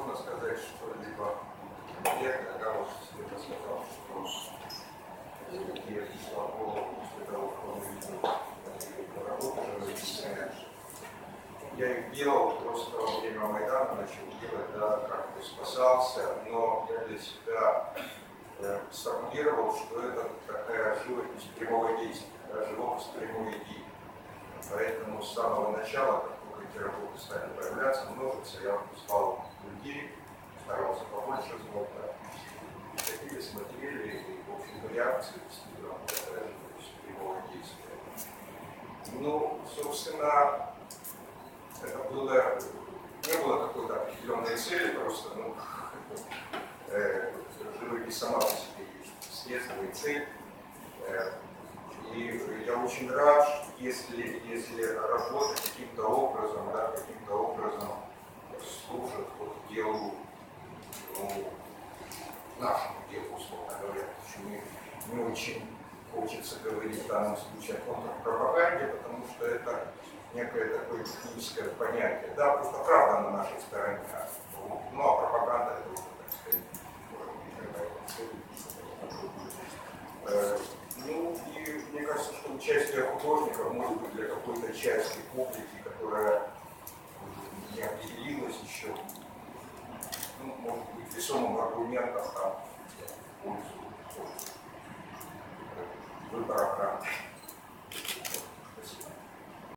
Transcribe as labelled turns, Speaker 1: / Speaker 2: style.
Speaker 1: трудно сказать что-либо конкретное, да, вот я сказал, что я пришла в голову после того, как он видел работу, уже объясняет. Я их делал просто во время Майдана, начал делать, да, как бы спасался, но я для себя э, сформулировал, что это такая живопись прямого действия, да, живопись прямой идеи. Поэтому с самого начала, как только эти работы стали появляться, множиться, я выпускал людей, старался побольше звука, приходили, смотрели, и, в общем, реакции живопись прямого действия. Ну, собственно, это было, не было какой-то определенной цели, просто, ну, э, живопись сама по себе есть следствие, цель. Э, и я очень рад, если, если работа каким-то образом, да, каким-то делу, ну, нашему делу, условно говоря, что не очень хочется говорить в данном случае о контрпропаганде, потому что это некое такое техническое понятие. Да, просто правда на нашей стороне. Ну, а пропаганда это уже, так сказать, э, ну, и мне кажется, что участие художников может быть для какой-то части 書の学校にあったから。